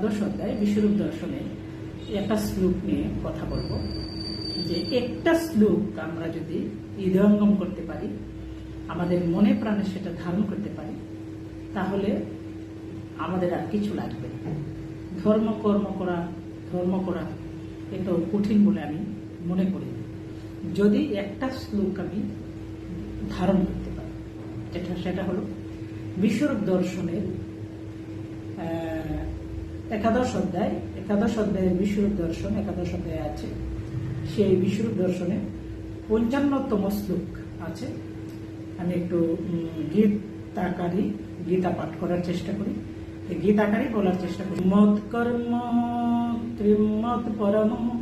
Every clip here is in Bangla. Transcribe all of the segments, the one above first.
দ্বাদশ অধ্যায় বিশ্বরূপ দর্শনে একটা শ্লোক নিয়ে কথা বলব যে একটা শ্লোক আমরা যদি হৃদয়ঙ্গম করতে পারি, আমাদের মনে প্রাণে সেটা ধারণ করতে পারি, তাহলে আমাদের আর কিছু লাগবে। ধর্ম কর্ম করা, ধর্ম করা এত কঠিন বলে আমি মনে করি যদি একটা শ্লোক আমি ধারণ করতে পারি, যেটা, সেটা হলো বিশ্বরূপ দর্শনের একাদশ অধ্যায়, একাদশ অধ্যায়ের বিশ্বরূপ দর্শন, একাদশ অধ্যায় আছে। সেই বিশ্বরূপ দর্শনে পঞ্চান্নতম শ্লোক আছে। আমি একটু গীতাকারী, গীতা পাঠ করার চেষ্টা করি। এই গীতাকারী বলার চেষ্টা করি। মত কর্ম ত্রিমত পরম,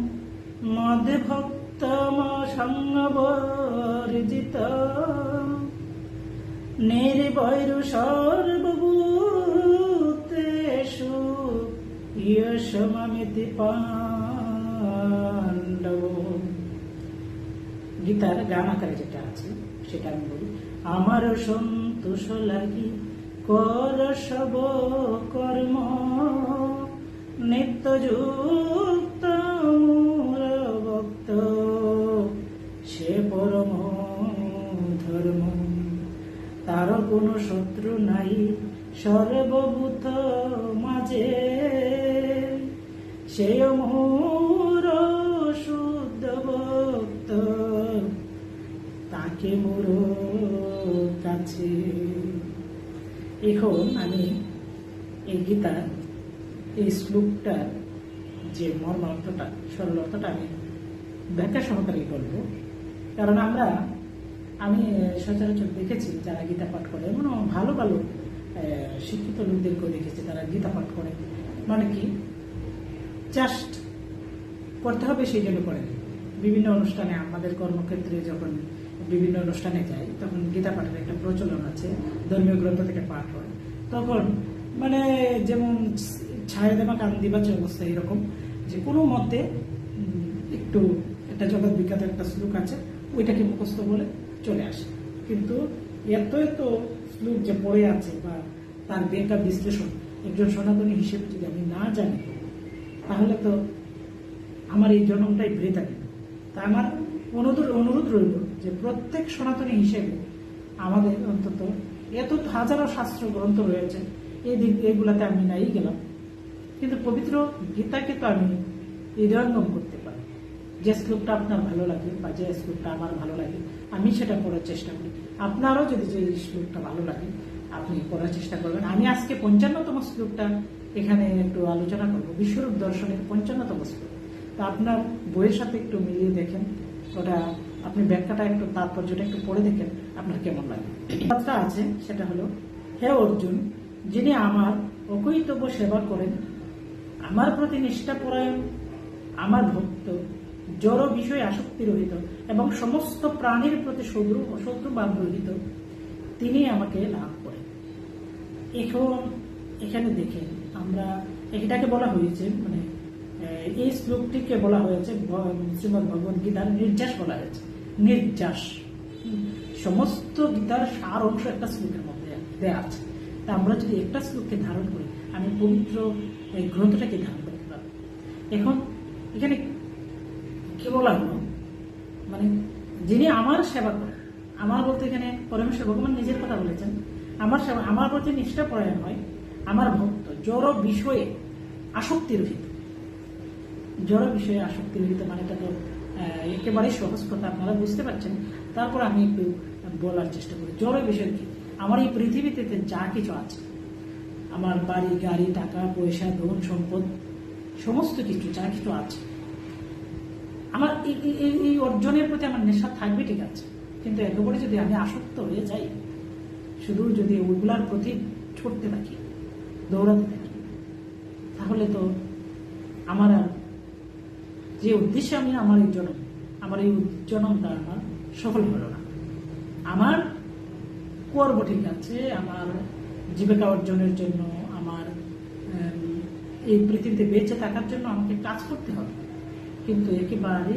মদ ভক্তম সঙ্গবর্জিত নির্বৈর সর্বভূতেষু ইয়সমামিতি পাণ্ডব গীতার গান আকারে যেটা আছে, সেটা আমি বলি। আমার সন্তোষ লাগি কর সব কর্ম, নিত্য যুক্ত ভক্ত, সে পরম ধর্ম। তার কোনো শত্রু নাই, সর্বভূত মাঝে। সে মোর শুদ্ধ ভক্ত, তাকে মোর কাছে। এখন আমি এই গীতার এই শ্লোকটার যে মর্ম অর্থটা আমি ব্যাখ্যা সহকারে বলব কারণ আমরা, আমি সচরাচর দেখেছি যারা গীতা পাঠ করে এমন ভালো ভালো শিক্ষিত লোকদেরকেও দেখেছি তারা গীতা পাঠ করে। মানে কি? জাস্ট করতে হবে সেই জন্য করে বিভিন্ন অনুষ্ঠানে আমাদের কর্মক্ষেত্রে যখন বিভিন্ন অনুষ্ঠানে যাই, তখন গীতা পাঠের একটা প্রচলন আছে, ধর্মীয় গ্রন্থ থেকে পাঠ হয়। তখন মানে যেমন ছায়া দেমা কান দিবাচে অবস্থা এরকম যে কোনো মতে একটু একটা জগৎ বিখ্যাত একটা শ্লোক আছে, ওইটাকে মুখস্থ বলে চলে আসে। কিন্তু এত এত শ্লোক যে পড়ে আছে বা তার ব্যাখ্যা বিশ্লেষণ, একজন সনাতনী হিসেবে যদি আমি না জানি তাহলে তো আমার এই জন্মটাই বৃথা গেল তা আমার অনুরোধ অনুরোধ রইল যে প্রত্যেক সনাতনী হিসেবে আমাদের অন্তত এত হাজারো শাস্ত্র গ্রন্থ রয়েছে, এই দিক এইগুলাতে আমি নাই গেলাম। কিন্তু পবিত্র গীতাকে তো আমি হৃদয়ঙ্গম করতে পারি। যে শ্লোকটা আপনার ভালো লাগে বা যে শ্লোকটা আমার ভালো লাগে, আমি সেটা পড়ার চেষ্টা করি। আপনারও যদি যে শ্লোকটা ভালো লাগে, আপনি পড়ার চেষ্টা করবেন। আমি আজকে পঞ্চান্নতম শ্লোকটা এখানে একটু আলোচনা করব। বিশ্বরূপ দর্শনের পঞ্চান্নতম শ্লোক তা আপনার বইয়ের সাথে একটু মিলিয়ে দেখেন। ওটা আপনি ব্যাখ্যাটা একটু, তাৎপর্যটা একটু পড়ে দেখেন, আপনার কেমন লাগে। কথাটা আছে, সেটা হলো, হে অর্জুন, যিনি আমার অকৈতব্য সেবা করেন, আমার প্রতি নিষ্ঠাপরায়ণ আমার ভক্ত, জড় বিষয়ে আসক্তি রহিত এবং সমস্ত প্রাণীর প্রতি শত্রু শত্রু বাদ রহিত, তিনি আমাকে লাভ করেন। এখন এখানে দেখেন আমরা এটাকে বলা হয়েছে মানে এই শ্লোকটিকে বলা হয়েছে শ্রীমদ ভগবত গীতার নির্যাস বলা হয়েছে। নির্যাস। সমস্ত গীতার সার অংশ একটা শ্লোকের মধ্যে দেয়া আছে। তা আমরা যদি একটা শ্লোককে ধারণ করি, আমি পবিত্র গ্রন্থটাকে ধারণ করতে পারব। এখন, এখানে কি বলা হলো? মানে যিনি আমার সেবা করেন, আমার বলতে এখানে পরমেশ্বর ভগবান নিজের কথা বলেছেন, আমার সেবা, আমার প্রতি নিষ্ঠা পরায়ণ হয় আমার ভক্ত, জড় বিষয়ে আসক্তি রহিত জড় বিষয়ে আসক্তি রহিত মানে এটা তো একেবারেই সহজ কথা আপনারা বুঝতে পারছেন। তারপর আমি একটু বলার চেষ্টা করি। জড় বিষয় কি? আমার এই পৃথিবীতে যা কিছু আছে। আমার বাড়ি, গাড়ি, টাকা, পয়সা, ধন, সম্পদ, সমস্ত কিছু, যা কিছু আছে। আমার এই অর্জনের প্রতি আমার নেশা থাকবে ঠিক আছে। কিন্তু একেবারে যদি আমি আসক্ত হয়ে যাই শুধু যদি ওইগুলার প্রতি ছুটতে থাকি দৌড়াতে থাকি। তাহলে তো আমার আর যে উদ্দেশ্যে আমি আমার এই জনম, আমার এই জনমটা আমার সফল হলো না। আমার করব ঠিক আছে, আমার জীবিকা অর্জনের জন্য, আমার এই পৃথিবীতে বেঁচে থাকার জন্য আমাকে কাজ করতে হবে। কিন্তু একেবারে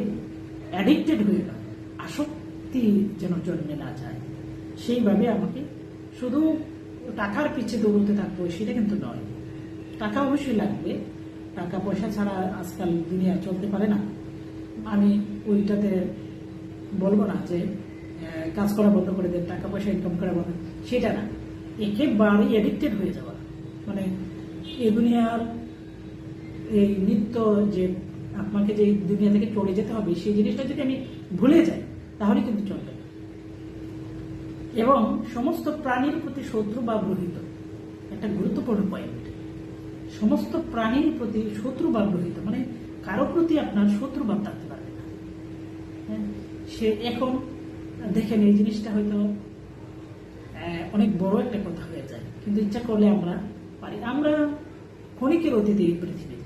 অ্যাডিক্টেড হয়ে গেল, আসক্তি যেন জন্মে না যায়, সেইভাবে আমাকে শুধু টাকার পিছে দৌড়তে থাকব, সেটা কিন্তু নয়। টাকা অবশ্যই লাগবে। টাকা পয়সা ছাড়া আজকাল দুনিয়া চলতে পারে না। আমি ওইটাতে বলব না যে কাজ করা বন্ধ করে দেন, টাকা পয়সা ইনকাম করা বন্ধ। সেটা না। একেবারে এডিক্টেড হয়ে যাওয়া। মানে এ দুনিয়ার এই নিত্য যে, আপনাকে যে দুনিয়া থেকে চলে যেতে হবে, সেই জিনিসটা যদি আমি ভুলে যাই, তাহলে কিন্তু চলবে এবং সমস্ত প্রাণীর প্রতি শত্রু বা গ্রহিত একটা গুরুত্বপূর্ণ পয়েন্ট সমস্ত প্রাণীর প্রতি শত্রু বা গ্রহিত মানে কারও প্রতি আপনার শত্রু ভাব থাকতে পারবে না। হ্যাঁ? সে এখন, দেখেন এই জিনিসটা হয়তো অনেক বড় একটা কথা হয়ে যায়। কিন্তু ইচ্ছা করলে আমরা পারি। আমরা ক্ষণিকের অতীতে এই পৃথিবীর।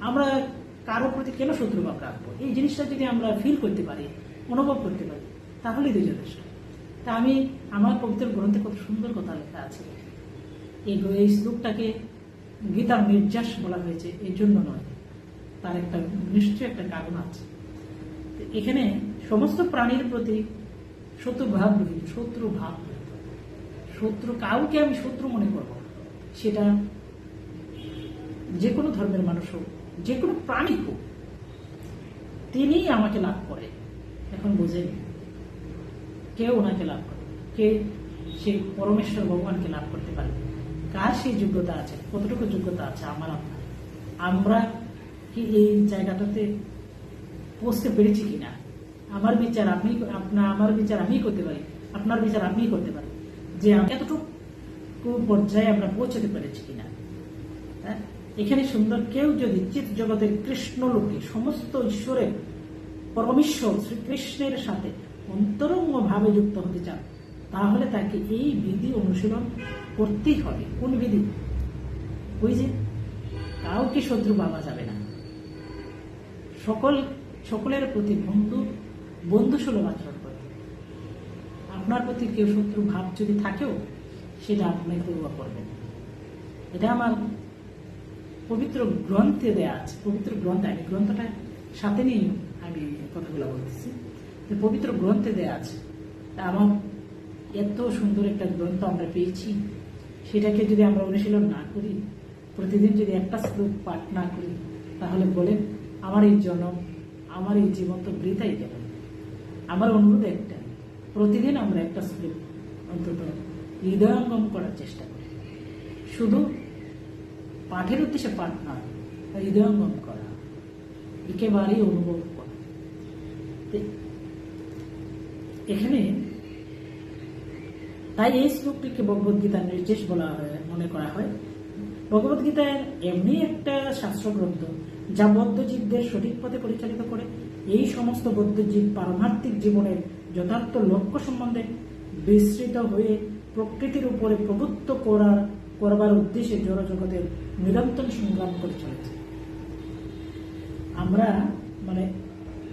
আমরা কারও প্রতি কেন শত্রু শত্রুভাব রাখব এই জিনিসটা যদি আমরা ফিল করতে পারি, অনুভব করতে পারি, তাহলেই তো যথেষ্ট তা আমি আমার পবিত্র গ্রন্থে কত সুন্দর কথা লেখা আছে। এই শ্লোকটাকে গীতার নির্যাস বলা হয়েছে, এর জন্য নয়। তার একটা নিশ্চয় একটা কারণ আছে। এখানে সমস্ত প্রাণীর প্রতি শত্রু ভাব রহিত শত্রু ভাব শত্রু কাউকে আমি শত্রু মনে করব সেটা যে কোনো ধর্মের মানুষ হোক, যে কোনো প্রাণী হোক, তিনিই আমাকে লাভ করে। এখন বুঝেন কেউ ওনাকে লাভ করে কে? সেই পরমেশ্বর ভগবানকে লাভ করতে পারে কার সেই যোগ্যতা আছে? কতটুকু যোগ্যতা আছে? আমার আপনার আমরা কি এই জায়গাটাতে পৌঁছতে পেরেছি কিনা? আমার বিচার আপনি আপনার আমার বিচার আমি করতে পারি। আপনার বিচার আপনি করতে পারি। যে এতটুকু পর্যায়ে আমরা পৌঁছতে পেরেছি কিনা? হ্যাঁ? এখানে সুন্দর কেউ যদি চিত জগতের কৃষ্ণ লোকে সমস্ত ঈশ্বরের, পরমেশ্বর শ্রীকৃষ্ণের সাথে অন্তরঙ্গ ভাবে যুক্ত হতে চান তাহলে তাকে এই বিধি অনুশীলন করতেই হবে। কোন বিধি? ওই যে কাউকে শত্রু পাওয়া যাবে না। সকল, সকলের প্রতি বন্ধু বন্ধু সুলভ আচরণ করতে আপনার প্রতি কেউ শত্রু ভাব যদি থাকেও, সেটা আপনি পূর্বা করবেন। এটা আমার পবিত্র গ্রন্থে দেয়া আছে। পবিত্র গ্রন্থে আমি গ্রন্থটা সাথে নিয়ে আমি কথাগুলো বলতেছি। যে পবিত্র গ্রন্থে দেয়া আছে আমার এত সুন্দর একটা গ্রন্থ আমরা পেয়েছি, সেটাকে যদি আমরা অনুশীলন না করি, প্রতিদিন যদি একটা শ্লোক পাঠ না করি, তাহলে বলেন, আমার এই জনম, আমার এই জীবন তো বৃথাই গেল আমার অনুরোধ একটা, প্রতিদিন আমরা একটা শ্লোক অন্তত হৃদয়ঙ্গম করার চেষ্টা করি। শুধু পাঠের উদ্দেশ্যে পাঠ না, হৃদয়ঙ্গম করা, একেবারেই অনুভব করা। এখানে তাই এই শ্লোকটিকে ভগবদ্গীতার নির্দেশ বলা হয়, মনে করা হয়। ভগবদ্গীতার এমনি একটা শাস্ত্রগ্রন্থ যা বদ্ধজীবদের সঠিক পথে পরিচালিত করে। এই সমস্ত বদ্ধজীব পারমার্থিক জীবনের যথার্থ লক্ষ্য সম্বন্ধে বিস্তৃত হয়ে প্রকৃতির উপরে প্রভুত্ব করার, করবার উদ্দেশ্যে জড়জগতের নিরন্তর সংগ্রাম করে চলেছে আমরা মানে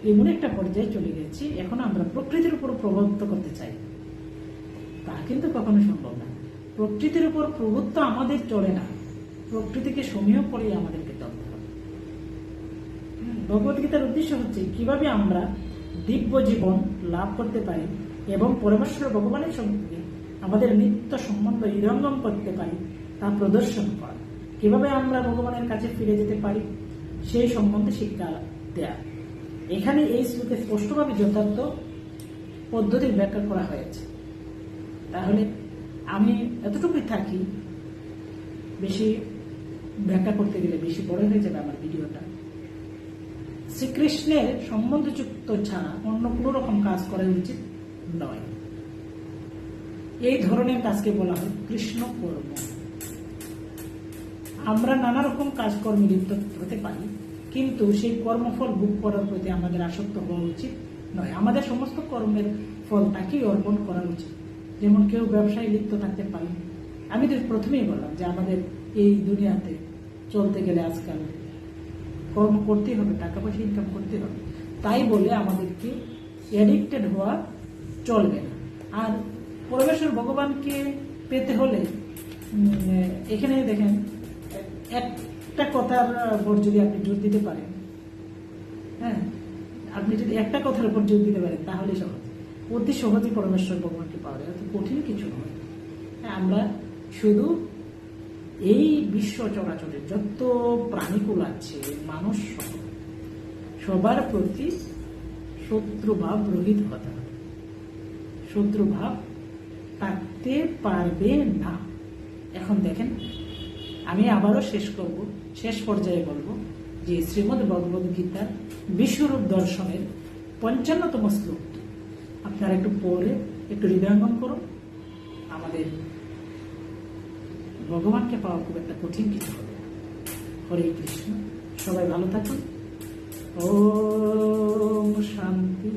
এমন একটা পর্যায়ে চলে গেছি। এখন আমরা প্রকৃতির উপর প্রভুত্ব করতে চাই। তা কিন্তু কখনো সম্ভব না। প্রকৃতির উপর প্রভুত্ব আমাদের চলে না। প্রকৃতিকে সমীহ করে আমাদেরকে চলতে হবে। ভগবদ্গীতার উদ্দেশ্য হচ্ছে কীভাবে আমরা দিব্য জীবন লাভ করতে পারি এবং পরমেশ্বর ভগবানের সঙ্গে আমাদের নিত্য সম্বন্ধ হৃদয়ঙ্গম করতে পারি, তা প্রদর্শন করা। কীভাবে আমরা ভগবানের কাছে ফিরে যেতে পারি? সেই সম্বন্ধে শিক্ষা দেয়া। এখানে এই শ্লোকে স্পষ্টভাবে যথার্থ পদ্ধতির ব্যাখ্যা করা হয়েছে। তাহলে আমি এতটুকুই থাকি, বেশি ব্যাখ্যা করতে গেলে বেশি বড় হয়ে যাবে আমার ভিডিওটা। শ্রীকৃষ্ণের সম্বন্ধযুক্ত ছাড়া অন্য কোনো রকম কাজ করা উচিত নয়। এই ধরনের কাজকে বলা হয় কৃষ্ণ কর্ম। আমরা নানা রকম কাজকর্মে লিপ্ত হতে পারি। কিন্তু সেই কর্মফল ভোগ করার প্রতি আমাদের আসক্ত হওয়া উচিত নয়। আমাদের সমস্ত কর্মের ফল তাকেই অর্পণ করা উচিত। যেমন কেউ ব্যবসায় লিপ্ত থাকতে পারে। আমি তো প্রথমেই বললাম যে আমাদের এই দুনিয়াতে চলতে গেলে আজকাল কর্ম করতে হবে টাকা পয়সা ইনকাম করতে হবে। তাই বলে আমাদেরকে অ্যাডিক্টেড হওয়া চলবে না। আর পরমেশ্বর ভগবানকে পেতে হলে এখানে দেখেন একটা কথার উপর যদি আপনি জোর দিতে পারেন হ্যাঁ আপনি যদি একটা কথার উপর জোর দিতে পারেন তাহলে সহজ। অতি সহজে পরমেশ্বর ভগবানকে পাওয়া যায় অত কঠিন কিছু নয়। হ্যাঁ, আমরা শুধু এই বিশ্ব চরাচরে যত প্রাণীকুল আছে মানুষ সবার প্রতি শত্রুভাব রহিত হতে হবে। শত্রুভাব থাকতে পারবে না। এখন দেখেন আমি আবারও শেষ করব, শেষ পর্যায়ে বলব যে শ্রীমদ ভগবদ গীতার বিশ্বরূপ দর্শনের পঞ্চান্নতম শ্লোকটি আপনারা একটু পড়ে, একটু হৃদয়ঙ্গম করুন। আমাদের ভগবানকে পাওয়া খুব একটা কঠিন কিছু হবে হরে কৃষ্ণ, সবাই ভালো থাকুন। ও শান্তি।